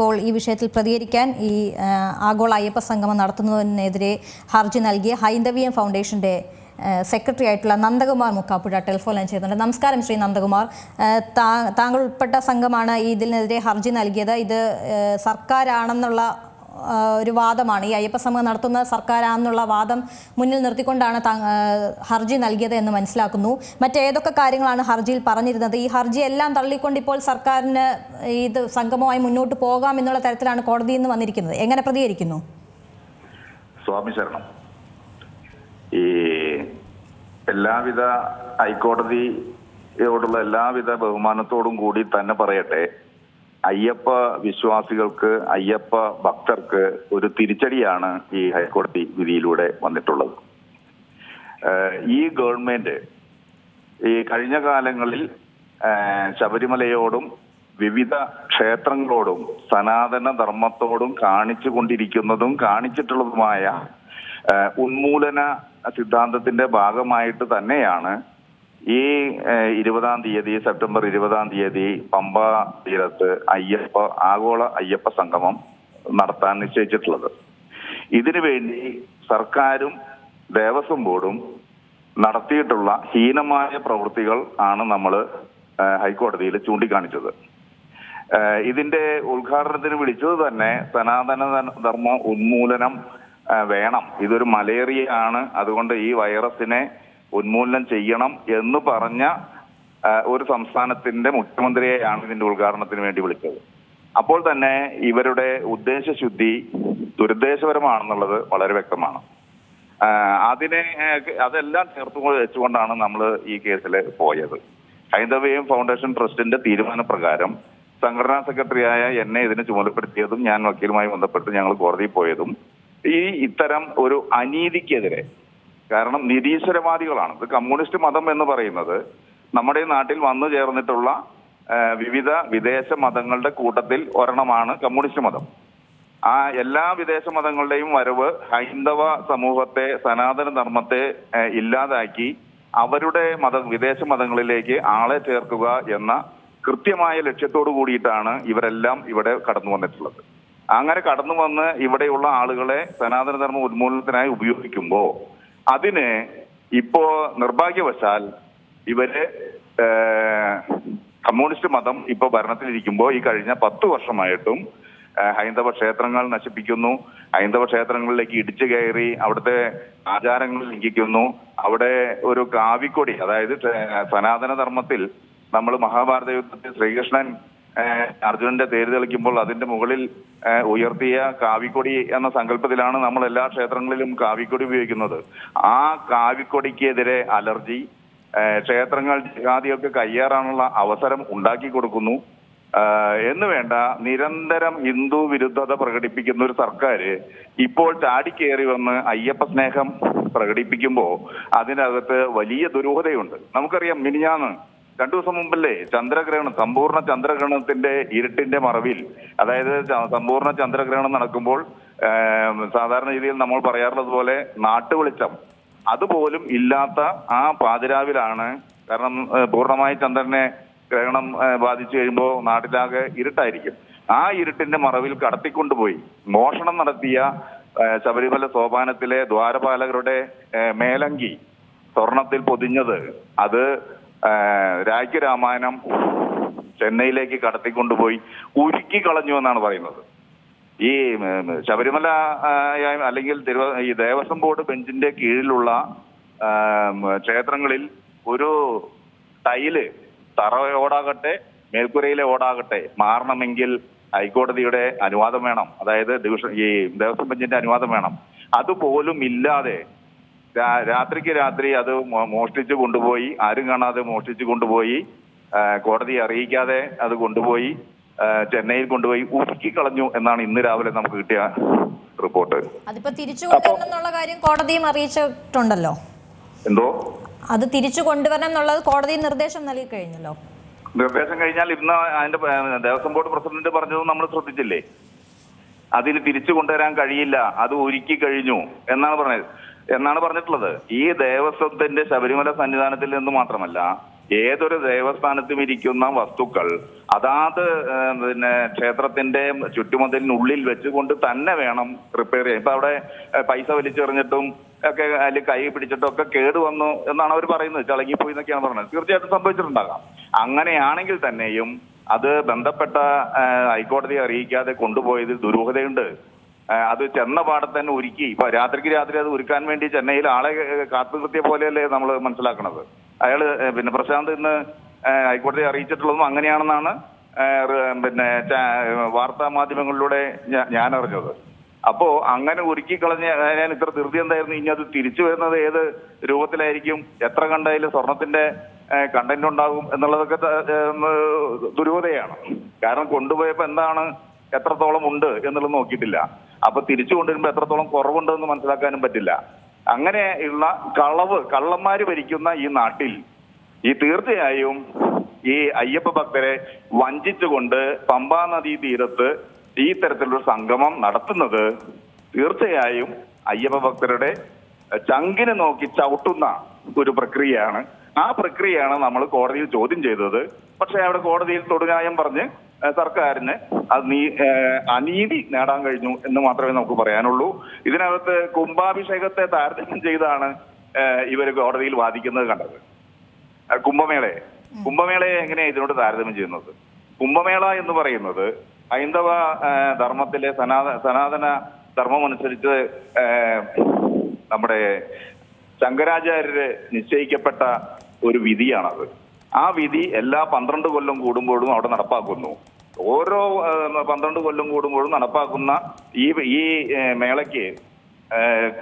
ഇപ്പോൾ ഈ വിഷയത്തിൽ പ്രതികരിക്കാൻ ഈ ആഗോള അയ്യപ്പ സംഗമം നടത്തുന്നതിനെതിരെ ഹർജി നൽകിയ ഹൈന്ദവീയം ഫൗണ്ടേഷന്റെ സെക്രട്ടറി ആയിട്ടുള്ള നന്ദകുമാർ മുക്കാപ്പുഴ ടെലിഫോൺ ലൈൻ ചെയ്യുന്നുണ്ട് നമസ്കാരം ശ്രീ നന്ദകുമാർ. താങ്കൾ ഉൾപ്പെട്ട സംഘമാണ് ഇതിനെതിരെ ഹർജി നൽകിയത്. ഇത് സർക്കാരാണെന്നുള്ള ഒരു വാദമാണ്. ഈ അയ്യപ്പ സമൂഹം നടത്തുന്ന സർക്കാരാണെന്നുള്ള വാദം മുന്നിൽ നിർത്തിക്കൊണ്ടാണ് ഹർജി നൽകിയത് എന്ന് മനസ്സിലാക്കുന്നു. മറ്റേതൊക്കെ കാര്യങ്ങളാണ് ഹർജിയിൽ പറഞ്ഞിരുന്നത്? ഈ ഹർജി എല്ലാം തള്ളിക്കൊണ്ട് ഇപ്പോൾ സർക്കാരിന് ഇത് സംഗമമായി മുന്നോട്ട് പോകാം എന്നുള്ള തരത്തിലാണ് കോടതിയിൽ നിന്ന് വന്നിരിക്കുന്നത്. എങ്ങനെ പ്രതികരിക്കുന്നു? സ്വാമി ശരണം. ഈ എല്ലാവിധ ഹൈക്കോടതിയോടുള്ള എല്ലാവിധ ബഹുമാനത്തോടും കൂടി തന്നെ പറയട്ടെ. അയ്യപ്പ വിശ്വാസികൾക്ക് അയ്യപ്പ ഭക്തർക്ക് ഒരു തിരിച്ചടിയാണ് ഈ ഹൈക്കോടതി വിധിയിലൂടെ വന്നിട്ടുള്ളത്. ഈ ഗവൺമെന്റ് ഈ കഴിഞ്ഞ കാലങ്ങളിൽ ശബരിമലയോടും വിവിധ ക്ഷേത്രങ്ങളോടും സനാതന ധർമ്മത്തോടും കാണിച്ചു കൊണ്ടിരിക്കുന്നതും കാണിച്ചിട്ടുള്ളതുമായ ഉന്മൂലന സിദ്ധാന്തത്തിന്റെ ഭാഗമായിട്ട് തന്നെയാണ് ഈ ഇരുപതാം തീയതി സെപ്റ്റംബർ ഇരുപതാം തീയതി പമ്പ തീരത്ത് അയ്യപ്പ ആഗോള അയ്യപ്പ സംഗമം നടത്താൻ നിശ്ചയിച്ചിട്ടുള്ളത്. ഇതിനു വേണ്ടി സർക്കാരും ദേവസ്വം ബോർഡും നടത്തിയിട്ടുള്ള ഹീനമായ പ്രവൃത്തികൾ ആണ് നമ്മൾ ഹൈക്കോടതിയിൽ ചൂണ്ടിക്കാണിച്ചത്. ഇതിന്റെ ഉദ്ഘാടനത്തിന് വിളിച്ചത് തന്നെ സനാതന ധർമ്മ ഉന്മൂലനം വേണം. ഇതൊരു മലേറിയ ആണ് അതുകൊണ്ട് ഈ വൈറസിനെ ഉന്മൂലനം ചെയ്യണം എന്ന് പറഞ്ഞ ഒരു സംസ്ഥാനത്തിന്റെ മുഖ്യമന്ത്രിയെയാണ് ഇതിന്റെ ഉദ്ഘാടനത്തിന് വേണ്ടി വിളിച്ചത്. അപ്പോൾ തന്നെ ഇവരുടെ ഉദ്ദേശശുദ്ധി ദുരുദ്ദേശപരമാണെന്നുള്ളത് വളരെ വ്യക്തമാണ്. അതിനെ അതെല്ലാം ചേർത്ത് വെച്ചുകൊണ്ടാണ് നമ്മൾ ഈ കേസിൽ പോയത്. ഹൈന്ദവയും ഫൗണ്ടേഷൻ ട്രസ്റ്റിന്റെ തീരുമാനപ്രകാരം സംഘടനാ സെക്രട്ടറിയായ എന്നെ ഇതിനെ ചുമതലപ്പെടുത്തിയതും ഞാൻ വക്കീലുമായി ബന്ധപ്പെട്ട് ഞങ്ങൾ കോടതിയിൽ പോയതും ഈ ഇത്തരം ഒരു അനീതിക്കെതിരെ കാരണം നിരീശ്വരവാദികളാണ്. ഇത് കമ്മ്യൂണിസ്റ്റ് മതം എന്ന് പറയുന്നത് നമ്മുടെ നാട്ടിൽ വന്നു ചേർന്നിട്ടുള്ള വിവിധ വിദേശ മതങ്ങളുടെ കൂട്ടത്തിൽ ഒരെണ്ണമാണ് കമ്മ്യൂണിസ്റ്റ് മതം. ആ എല്ലാ വിദേശ മതങ്ങളുടെയും വരവ് ഹൈന്ദവ സമൂഹത്തെ സനാതന ധർമ്മത്തെ ഇല്ലാതാക്കി അവരുടെ മത വിദേശ മതങ്ങളിലേക്ക് ആളെ ചേർക്കുക എന്ന കൃത്യമായ ലക്ഷ്യത്തോടു കൂടിയിട്ടാണ് ഇവരെല്ലാം ഇവിടെ കടന്നു വന്നിട്ടുള്ളത്. അങ്ങനെ കടന്നു വന്ന് ഇവിടെയുള്ള ആളുകളെ സനാതനധർമ്മ ഉന്മൂലനത്തിനായി ഉപയോഗിക്കുമ്പോ അതിന് ഇപ്പോ നിർഭാഗ്യവശാൽ ഇവർ കമ്മ്യൂണിസ്റ്റ് മതം ഇപ്പൊ ഭരണത്തിലിരിക്കുമ്പോ ഈ കഴിഞ്ഞ പത്തു വർഷമായിട്ടും ഹൈന്ദവ ക്ഷേത്രങ്ങൾ നശിപ്പിക്കുന്നു ഹൈന്ദവ ക്ഷേത്രങ്ങളിലേക്ക് ഇടിച്ചു കയറി അവിടുത്തെ ആചാരങ്ങൾ ലംഘിക്കുന്നു. അവിടെ ഒരു കാവിക്കൊടി അതായത് സനാതന ധർമ്മത്തിൽ നമ്മൾ മഹാഭാരത യുദ്ധത്തിൽ ശ്രീകൃഷ്ണൻ അർജുനന്റെ തേര് തെളിക്കുമ്പോൾ അതിന്റെ മുകളിൽ ഉയർത്തിയ കാവിക്കൊടി എന്ന സങ്കല്പത്തിലാണ് നമ്മൾ എല്ലാ ക്ഷേത്രങ്ങളിലും കാവിക്കൊടി ഉപയോഗിക്കുന്നത്. ആ കാവിക്കൊടിക്കെതിരെ അലർജി ക്ഷേത്രങ്ങൾ ജാതികൾക്ക് കയ്യേറാനുള്ള അവസരം ഉണ്ടാക്കി കൊടുക്കുന്നു. എന്ന് വേണ്ട നിരന്തരം ഹിന്ദു വിരുദ്ധത പ്രകടിപ്പിക്കുന്ന ഒരു സർക്കാർ ഇപ്പോൾ ചാടിക്കേറി വന്ന് അയ്യപ്പ സ്നേഹം പ്രകടിപ്പിക്കുമ്പോൾ അതിനകത്ത് വലിയ ദുരൂഹതയുണ്ട്. നമുക്കറിയാം മിനിഞ്ഞാന്ന് രണ്ടു ദിവസം മുമ്പല്ലേ ചന്ദ്രഗ്രഹണം സമ്പൂർണ ചന്ദ്രഗ്രഹണത്തിന്റെ ഇരുട്ടിന്റെ മറവിൽ അതായത് സമ്പൂർണ ചന്ദ്രഗ്രഹണം നടക്കുമ്പോൾ സാധാരണ രീതിയിൽ നമ്മൾ പറയാറുള്ളത് പോലെ നാട്ടുവെളിച്ചം. അതുപോലും ഇല്ലാത്ത ആ പാതിരാവിലാണ് കാരണം പൂർണമായി ചന്ദ്രനെ ഗ്രഹണം ബാധിച്ചു കഴിയുമ്പോൾ നാട്ടിലാകെ ഇരുട്ടായിരിക്കും. ആ ഇരുട്ടിന്റെ മറവിൽ കടത്തിക്കൊണ്ടുപോയി മോഷണം നടത്തിയ ശബരിമല സോപാനത്തിലെ ദ്വാരപാലകരുടെ മേലങ്കി സ്വർണത്തിൽ പൊതിഞ്ഞത് അത് ഏഹ് രാജ്യ രാമായണം ചെന്നൈയിലേക്ക് കടത്തിക്കൊണ്ടുപോയി ഉരുക്കി കളഞ്ഞു എന്നാണ് പറയുന്നത്. ഈ ശബരിമല അല്ലെങ്കിൽ തിരുവ ഈ ദേവസ്വം ബോർഡ് ബെഞ്ചിന്റെ കീഴിലുള്ള ക്ഷേത്രങ്ങളിൽ ഒരു ടൈൽ തറ ഓടാകട്ടെ മേൽക്കുരയിലെ ഓടാകട്ടെ മാറണമെങ്കിൽ ഹൈക്കോടതിയുടെ അനുവാദം വേണം. അതായത് ഡിവിഷൻ ഈ ദേവസ്വം ബെഞ്ചിന്റെ അനുവാദം വേണം. അതുപോലും ഇല്ലാതെ രാത്രിക്ക് രാത്രി അത് മോഷ്ടിച്ചു കൊണ്ടുപോയി. ആരും കാണാതെ മോഷ്ടിച്ചു കൊണ്ടുപോയി. കോടതി അറിയിക്കാതെ അത് കൊണ്ടുപോയി. ചെന്നൈയിൽ കൊണ്ടുപോയി. ഉരുക്കി കളഞ്ഞു എന്നാണ് ഇന്ന് രാവിലെ നമുക്ക് കിട്ടിയ റിപ്പോർട്ട്. അതിപ്പോ തിരിച്ചു കൊണ്ടുവരണം കാര്യം കോടതിയും അറിയിച്ചിട്ടുണ്ടല്ലോ. എന്തോ? അത് തിരിച്ചു കൊണ്ടുവരണം എന്നുള്ളത് കോടതി നിർദ്ദേശം നൽകി കഴിഞ്ഞല്ലോ. നിർദ്ദേശം കഴിഞ്ഞാൽ ഇന്ന് അതിന്റെ ദേവസ്വം ബോർഡ് പ്രസിഡന്റ് പറഞ്ഞത് നമ്മൾ ശ്രദ്ധിച്ചില്ലേ? അതിന് തിരിച്ചു കൊണ്ടുവരാൻ കഴിയില്ല. അത് ഒരുക്കി കഴിഞ്ഞു എന്നാണ് പറഞ്ഞത്. എന്നാണ് പറഞ്ഞിട്ടുള്ളത്. ഈ ദേവസ്വത്തിന്റെ ശബരിമല സന്നിധാനത്തിൽ നിന്ന് മാത്രമല്ല ഏതൊരു ദേവസ്ഥാനത്തും ഇരിക്കുന്ന വസ്തുക്കൾ അതാത് പിന്നെ ക്ഷേത്രത്തിന്റെ ചുറ്റുമതിലിനുള്ളിൽ വെച്ചുകൊണ്ട് തന്നെ വേണം റിപ്പയർ ചെയ്യാൻ. ഇപ്പൊ അവിടെ പൈസ വലിച്ചെറിഞ്ഞിട്ടും ഒക്കെ അതിൽ കൈ പിടിച്ചിട്ടും ഒക്കെ കേട് വന്നു എന്നാണ് അവർ പറയുന്നത്. ചളങ്ങിപ്പോയി എന്നൊക്കെയാണ് പറയുന്നത് തീർച്ചയായിട്ടും സംഭവിച്ചിട്ടുണ്ടാകാം. അങ്ങനെയാണെങ്കിൽ തന്നെയും അത് ബന്ധപ്പെട്ട ഹൈക്കോടതിയെ അറിയിക്കാതെ കൊണ്ടുപോയതിൽ ദുരൂഹതയുണ്ട്. അത് ചെന്ന പാടത്ത് തന്നെ ഒരുക്കി. ഇപ്പൊ രാത്രിക്ക് രാത്രി അത് ഒരുക്കാൻ വേണ്ടി ചെന്നൈയിൽ ആളെ കാത്തു നിർത്തിയ പോലെയല്ലേ നമ്മൾ മനസ്സിലാക്കണത്. അയാൾ പിന്നെ പ്രശാന്ത് ഇന്ന് ഹൈക്കോടതി ഹൈക്കോടതിയെ അറിയിച്ചിട്ടുള്ളതും അങ്ങനെയാണെന്നാണ് പിന്നെ വാർത്താ മാധ്യമങ്ങളിലൂടെ ഞാൻ അറിഞ്ഞത് അപ്പോ അങ്ങനെ ഒരുക്കി കളഞ്ഞ ഞാൻ ഇത്ര ധൃതി എന്തായിരുന്നു? ഇനി അത് തിരിച്ചു വരുന്നത് ഏത് രൂപത്തിലായിരിക്കും? എത്ര കണ്ടായാലും സ്വർണത്തിന്റെ കണ്ടന്റ് ഉണ്ടാകും എന്നുള്ളതൊക്കെ ദുരൂഹതയാണ്. കാരണം കൊണ്ടുപോയപ്പോ എന്താണ് എത്രത്തോളം ഉണ്ട് എന്നുള്ളത് നോക്കിയിട്ടില്ല. അപ്പൊ തിരിച്ചു കൊണ്ടുവരുമ്പോൾ എത്രത്തോളം കുറവുണ്ടെന്ന് മനസ്സിലാക്കാനും പറ്റില്ല. അങ്ങനെയുള്ള കളവ് കള്ളന്മാര് ഭരിക്കുന്ന ഈ നാട്ടിൽ ഈ തീർച്ചയായും ഈ അയ്യപ്പ ഭക്തരെ വഞ്ചിച്ചുകൊണ്ട് പമ്പാ നദീ തീരത്ത് ഈ തരത്തിലുള്ള സംഗമം നടത്തുന്നത് തീർച്ചയായും അയ്യപ്പ ഭക്തരുടെ ചങ്കിനെ നോക്കി ചവിട്ടുന്ന ഒരു പ്രക്രിയയാണ്. ആ പ്രക്രിയയാണ് നമ്മൾ കോടതിയിൽ ചോദ്യം ചെയ്തത്. പക്ഷേ അവിടെ കോടതിയിൽ തൊടുന്യായം പറഞ്ഞ് സർക്കാരിന് അത് നീ അനീതി നേടാൻ കഴിഞ്ഞു എന്ന് മാത്രമേ നമുക്ക് പറയാനുള്ളൂ. ഇതിനകത്ത് കുംഭാഭിഷേകത്തെ താരതമ്യം ചെയ്താണ് ഇവർ ഇവർ കോടതിയിൽ വാദിക്കുന്നത് കണ്ടത്. കുംഭമേളയെ. കുംഭമേളയെ എങ്ങനെയാണ് ഇതിനോട് താരതമ്യം ചെയ്യുന്നത്? കുംഭമേള എന്ന് പറയുന്നത് ഹൈന്ദവ ധർമ്മത്തിലെ സനാതന സനാതന ധർമ്മം അനുസരിച്ച് നമ്മുടെ ശങ്കരാചാര്യര് നിശ്ചയിക്കപ്പെട്ട ഒരു വിധിയാണത്. ആ വിധി എല്ലാ പന്ത്രണ്ട് കൊല്ലം കൂടുമ്പോഴും അവിടെ നടപ്പാക്കുന്നു. ഓരോ പന്ത്രണ്ട് കൊല്ലം കൂടുമ്പോഴും നടപ്പാക്കുന്ന ഈ ഈ മേളയ്ക്ക്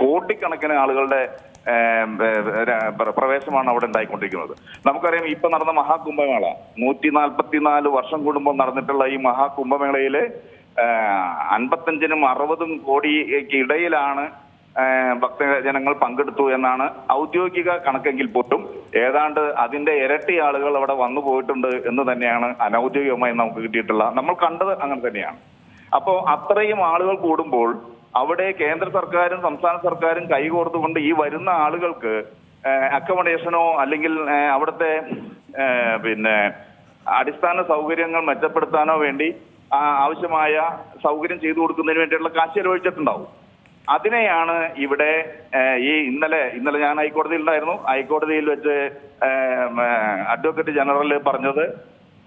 കോടിക്കണക്കിന് ആളുകളുടെ പ്രവേശമാണ് അവിടെ ഉണ്ടായിക്കൊണ്ടിരിക്കുന്നത്. നമുക്കറിയാം ഇപ്പൊ നടന്ന മഹാകുംഭമേള നൂറ്റി നാൽപ്പത്തിനാല് വർഷം കൂടുമ്പോൾ നടന്നിട്ടുള്ള ഈ മഹാകുംഭമേളയിൽ അൻപത്തഞ്ചിനും അറുപതും കോടിക്ക് ഇടയിലാണ് ഭക്തജനങ്ങൾ പങ്കെടുത്തു എന്നാണ് ഔദ്യോഗിക കണക്കെങ്കിൽ പോലും ഏതാണ്ട് അതിന്റെ ഇരട്ടി ആളുകൾ അവിടെ വന്നു പോയിട്ടുണ്ട് എന്ന് തന്നെയാണ് അനൗദ്യോഗികമായി നമുക്ക് കിട്ടിയിട്ടുള്ള നമ്മൾ കണ്ടത് അങ്ങനെ തന്നെയാണ്. അപ്പോൾ അത്രയും ആളുകൾ കൂടുമ്പോൾ അവിടെ കേന്ദ്ര സർക്കാരും സംസ്ഥാന സർക്കാരും കൈകോർത്തുകൊണ്ട് ഈ വരുന്ന ആളുകൾക്ക് അക്കോമഡേഷനോ അല്ലെങ്കിൽ അവിടുത്തെ പിന്നെ അടിസ്ഥാന സൗകര്യങ്ങൾ മെച്ചപ്പെടുത്താനോ വേണ്ടി ആവശ്യമായ സൗകര്യം ചെയ്തു കൊടുക്കുന്നതിന് വേണ്ടിയുള്ള കാശ് ചെലവഴിച്ചിട്ടുണ്ടാവും. അതിനെയാണ് ഇവിടെ ഈ ഇന്നലെ ഇന്നലെ ഞാൻ ഹൈക്കോടതിയിൽ ഉണ്ടായിരുന്നു. ഹൈക്കോടതിയിൽ വെച്ച് അഡ്വക്കേറ്റ് ജനറൽ പറഞ്ഞത്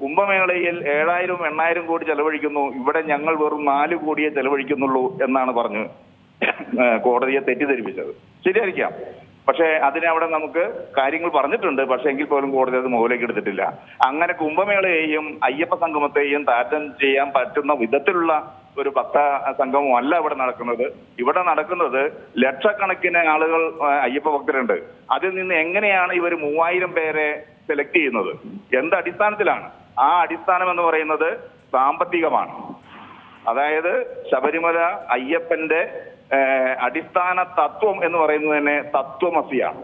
കുംഭമേളയിൽ ഏഴായിരം എണ്ണായിരം കോടി ചെലവഴിക്കുന്നു. ഇവിടെ ഞങ്ങൾ വെറും നാല് കോടിയെ ചെലവഴിക്കുന്നുള്ളൂ എന്നാണ് പറഞ്ഞു കോടതിയെ തെറ്റിദ്ധരിപ്പിച്ചത്. ശരിയായിരിക്കാം. പക്ഷേ അതിനെ അവിടെ നമുക്ക് കാര്യങ്ങൾ പറഞ്ഞിട്ടുണ്ട്. പക്ഷേ എങ്കിൽ പോലും കോടതി അത് മുകളിലേക്ക് എടുത്തിട്ടില്ല. അങ്ങനെ കുംഭമേളയെയും അയ്യപ്പ സംഗമത്തെയും താരതമ്യം ചെയ്യാൻ പറ്റുന്ന വിധത്തിലുള്ള ഒരു ഭക്ത സംഘമോ അല്ല ഇവിടെ നടക്കുന്നത്. ഇവിടെ നടക്കുന്നത് ലക്ഷക്കണക്കിന് ആളുകൾ അയ്യപ്പ ഭക്തരുണ്ട്. അതിൽ നിന്ന് എങ്ങനെയാണ് ഇവർ മൂവായിരം പേരെ സെലക്ട് ചെയ്യുന്നത്? എന്ത് അടിസ്ഥാനത്തിലാണ്? ആ അടിസ്ഥാനം എന്ന് പറയുന്നത് സാമ്പത്തികമാണ്. അതായത് ശബരിമല അയ്യപ്പന്റെ അടിസ്ഥാന തത്വം എന്ന് പറയുന്നത് തന്നെ തത്വമസിയാണ്.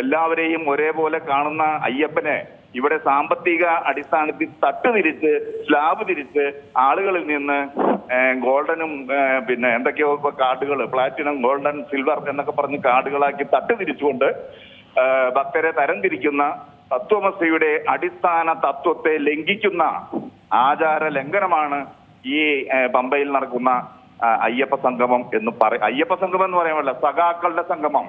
എല്ലാവരെയും ഒരേപോലെ കാണുന്ന അയ്യപ്പനെ ഇവിടെ സാമ്പത്തിക അടിസ്ഥാനത്തിൽ തട്ട് തിരിച്ച് സ്ലാബ് തിരിച്ച് ആളുകളിൽ നിന്ന് ഗോൾഡനും പിന്നെ എന്തൊക്കെയോ കാർഡുകൾ പ്ലാറ്റിനം ഗോൾഡൻ സിൽവർ എന്നൊക്കെ പറഞ്ഞ് കാർഡുകളാക്കി തട്ടുതിരിച്ചുകൊണ്ട് ഭക്തരെ തരംതിരിക്കുന്ന തത്വമസിയുടെ അടിസ്ഥാന തത്വത്തെ ലംഘിക്കുന്ന ആചാര ലംഘനമാണ് ഈ പമ്പയിൽ നടക്കുന്ന അയ്യപ്പ സംഗമം എന്ന് പറ അയ്യപ്പ സംഗമം എന്ന് പറയാമല്ല സഖാക്കളുടെ സംഗമം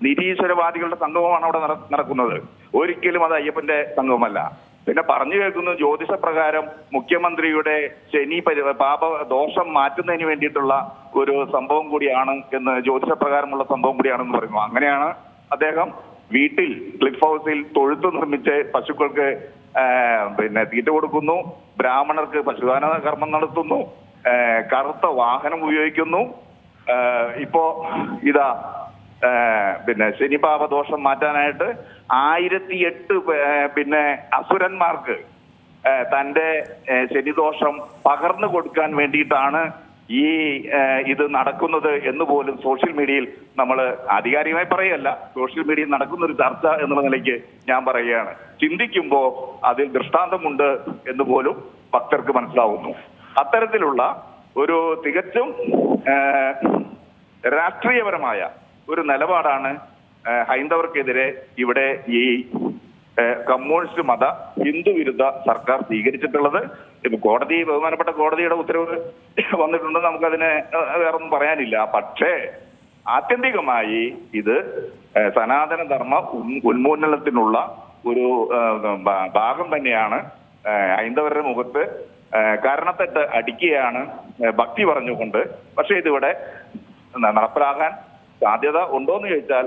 നിരീശ്വരവാദികളുടെ സംഗമമാണ് അവിടെ നടക്കുന്നത്. ഒരിക്കലും അത് അയ്യപ്പന്റെ സംഗമമല്ല. പിന്നെ പറഞ്ഞു കേൾക്കുന്നു ജ്യോതിഷ പ്രകാരം മുഖ്യമന്ത്രിയുടെ ശനി പരി പാപ ദോഷം മാറ്റുന്നതിന് വേണ്ടിയിട്ടുള്ള ഒരു സംഭവം കൂടിയാണ് എന്ന് ജ്യോതിഷ പ്രകാരമുള്ള സംഭവം കൂടിയാണെന്ന് പറയുന്നു. അങ്ങനെയാണ് അദ്ദേഹം വീട്ടിൽ ക്ലിഫ് ഹൗസിൽ തൊഴുത്ത് നിർമ്മിച്ച് പശുക്കൾക്ക് പിന്നെ തീറ്റ കൊടുക്കുന്നു ബ്രാഹ്മണർക്ക് പശുദാന കർമ്മം നടത്തുന്നു കറുത്ത വാഹനം ഉപയോഗിക്കുന്നു. ഇപ്പോ ഇതാ പിന്നെ ശനിപാപ ദോഷം മാറ്റാനായിട്ട് ആയിരത്തി എട്ട് പിന്നെ അസുരന്മാർക്ക് തന്റെ ശനിദോഷം പകർന്നു കൊടുക്കാൻ വേണ്ടിയിട്ടാണ് ഈ ഇത് നടക്കുന്നത് എന്ന് പോലും സോഷ്യൽ മീഡിയയിൽ നമ്മൾ ആധികാരികമായി പറയല്ല സോഷ്യൽ മീഡിയയിൽ നടക്കുന്ന ഒരു ചർച്ച എന്നുള്ള നിലയ്ക്ക് ഞാൻ പറയുകയാണ്. ചിന്തിക്കുമ്പോൾ അതിൽ ദൃഷ്ടാന്തമുണ്ട് എന്ന് പോലും ഭക്തർക്ക് മനസ്സിലാവുന്നു. അത്തരത്തിലുള്ള ഒരു തികച്ചും രാഷ്ട്രീയപരമായ ഒരു നിലപാടാണ് ഹൈന്ദവർക്കെതിരെ ഇവിടെ ഈ കമ്മ്യൂണിസ്റ്റ് മത ഹിന്ദു വിരുദ്ധ സർക്കാർ സ്വീകരിച്ചിട്ടുള്ളത്. ഇപ്പൊ കോടതി ബഹുമാനപ്പെട്ട കോടതിയുടെ ഉത്തരവ് വന്നിട്ടുണ്ട് നമുക്കതിനെ വേറെ വേറൊന്നും പറയാനില്ല. പക്ഷേ ആത്യന്തികമായി ഇത് സനാതനധർമ്മ ഉന്മൂലനത്തിനുള്ള ഒരു ഭാഗം തന്നെയാണ് ഹൈന്ദവരുടെ മുഖത്ത് കാരണത്തെട്ട് അടിക്കുകയാണ് ഭക്തി പറഞ്ഞുകൊണ്ട്. പക്ഷേ ഇതിവിടെ നടപ്പിലാകാൻ സാധ്യത ഉണ്ടോ എന്ന് ചോദിച്ചാൽ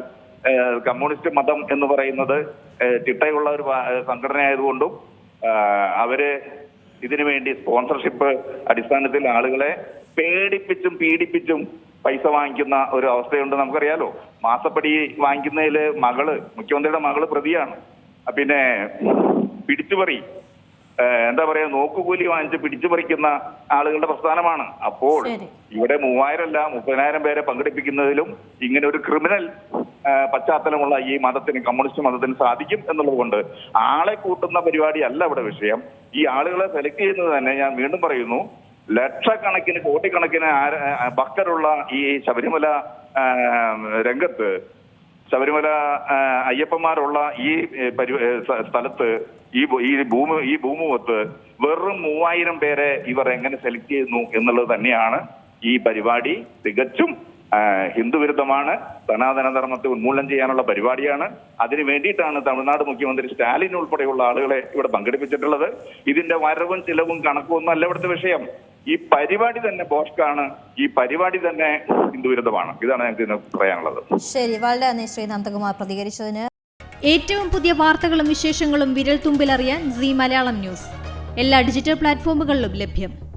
കമ്മ്യൂണിസ്റ്റ് മതം എന്ന് പറയുന്നത് ചിട്ടയുള്ള ഒരു സംഘടനയായതുകൊണ്ടും അവർ ഇതിനു വേണ്ടി സ്പോൺസർഷിപ്പ് അടിസ്ഥാനത്തിൽ ആളുകളെ പേടിപ്പിച്ചും പീഡിപ്പിച്ചും പൈസ വാങ്ങിക്കുന്ന ഒരു അവസ്ഥയുണ്ട് നമുക്കറിയാലോ. മാസപ്പടി വാങ്ങിക്കുന്നതിൽ മകൾ മുഖ്യമന്ത്രിയുടെ മകൾ പ്രതിയാണ്. പിന്നെ പിടിച്ചുപറി. എന്താ പറയാ നോക്കുകൂലി വാങ്ങിച്ച് പിടിച്ചു പറിക്കുന്ന ആളുകളുടെ പ്രസ്ഥാനമാണ്. അപ്പോൾ ഇവിടെ മൂവായിരം അല്ല മുപ്പതിനായിരം പേരെ പങ്കെടുപ്പിക്കുന്നതിലും ഇങ്ങനെ ഒരു ക്രിമിനൽ പശ്ചാത്തലമുള്ള ഈ മതത്തിന് കമ്മ്യൂണിസ്റ്റ് മതത്തിന് സാധിക്കും എന്നുള്ളത് കൊണ്ട് ആളെ കൂട്ടുന്ന പരിപാടി അല്ല ഇവിടെ വിഷയം. ഈ ആളുകളെ സെലക്ട് ചെയ്യുന്നത് തന്നെ ഞാൻ വീണ്ടും പറയുന്നു ലക്ഷക്കണക്കിന് കോടിക്കണക്കിന് ഭക്തരുള്ള ഈ ശബരിമല രംഗത്ത് ശബരിമല അയ്യപ്പന്മാരുള്ള ഈ സ്ഥലത്ത് ഈ ഈ ഭൂമി ഈ ഭൂമുഖത്ത് വെറും മൂവായിരം പേരെ ഇവർ എങ്ങനെ സെലക്ട് ചെയ്യുന്നു എന്നുള്ളത് തന്നെയാണ് ഈ പരിപാടി തികച്ചും ആ, ഹിന്ദു വിരുദ്ധമാണ് സനാതന ധർമ്മത്തെ ഉന്മൂലനം ചെയ്യാനുള്ള പരിപാടിയാണ്. അതിനു വേണ്ടിയിട്ടാണ് തമിഴ്നാട് മുഖ്യമന്ത്രി സ്റ്റാലിൻ ഉൾപ്പെടെയുള്ള ആളുകളെ ഇവിടെ പങ്കെടുപ്പിച്ചിട്ടുള്ളത്. ഇതിന്റെ വരവും ചിലവും കണക്കും ഒന്നും അല്ല ഇവിടുത്തെ വിഷയം. ഈ പരിപാടി തന്നെ ബോഷ്കാണ്. ഈ പരിപാടി തന്നെ ഹിന്ദുവിരുദ്ധമാണ്. ഇതാണ് ഞങ്ങൾക്ക് ഇന്ന് പറയാനുള്ളത്. ശരി. വളരെ നന്ദി ശ്രീ നന്ദകുമാർ പ്രതികരിച്ചതിന്. ഏറ്റവും പുതിയ വാർത്തകളും വിശേഷങ്ങളും വിരൽ തുമ്പിലറിയാൻ സി മലയാളം ന്യൂസ്. എല്ലാ ഡിജിറ്റൽ പ്ലാറ്റ്ഫോമുകളിലും ലഭ്യം.